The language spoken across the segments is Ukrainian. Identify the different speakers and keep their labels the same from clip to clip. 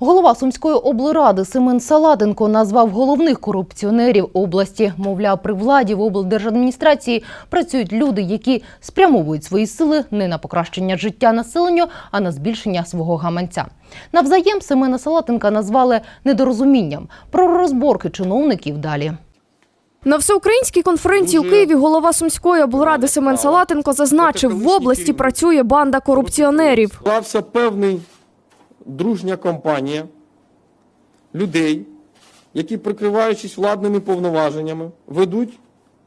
Speaker 1: Голова Сумської облради Семен Салатенко назвав головних корупціонерів області. Мовляв, при владі в облдержадміністрації працюють люди, які спрямовують свої сили не на покращення життя населенню, а на збільшення свого гаманця. Навзаєм Семена Салатенка назвали недорозумінням. Про розборки чиновників далі.
Speaker 2: На всеукраїнській конференції у Києві голова Сумської облради Семен Салатенко зазначив, в області працює банда корупціонерів.
Speaker 3: Склався певний дружня компанія людей, які, прикриваючись владними повноваженнями, ведуть,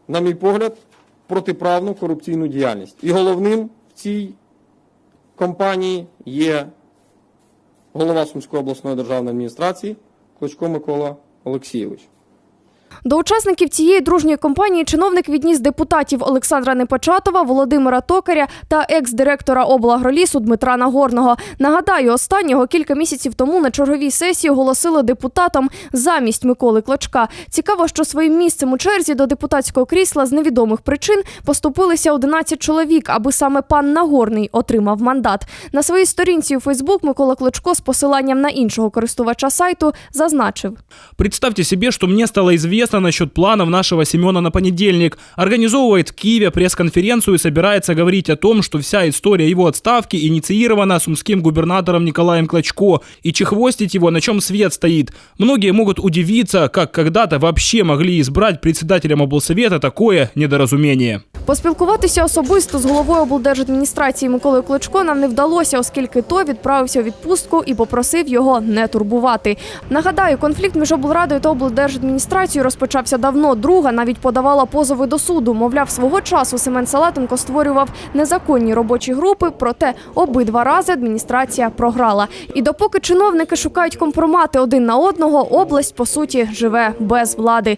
Speaker 3: на мій погляд, протиправну корупційну діяльність. І головним в цій компанії є голова Сумської обласної державної адміністрації Клочко Микола Олексійович.
Speaker 2: До учасників цієї дружньої компанії чиновник відніс депутатів Олександра Непочатова, Володимира Токаря та екс-директора облагролісу Дмитра Нагорного. Нагадаю, останнього кілька місяців тому на черговій сесії оголосили депутатам замість Миколи Клочка. Цікаво, що своїм місцем у черзі до депутатського крісла з невідомих причин поступилися 11 чоловік, аби саме пан Нагорний отримав мандат. На своїй сторінці у Фейсбук Микола Клочко з посиланням на іншого користувача сайту зазначив.
Speaker 4: Представьте себе, что мне стало известно насчет планов нашего Семена на понедельник. Организовывает в Киеве пресс-конференцию и собирается говорить о том, что вся история его отставки инициирована сумским губернатором Николаем Клочко и чехвостить его, на чем свет стоит. Многие могут удивиться, как когда-то вообще могли избрать председателем облсовета такое недоразумение.
Speaker 2: Поспілкуватися особисто з головою облдержадміністрації Миколою Клочко нам не вдалося, оскільки той відправився у відпустку і попросив його не турбувати. Нагадаю, конфлікт між облрадою та облдержадміністрацією розпочався давно. Друга навіть подавала позови до суду. Мовляв, свого часу Семен Салатенко створював незаконні робочі групи, проте обидва рази адміністрація програла. І допоки чиновники шукають компромати один на одного, область по суті живе без влади.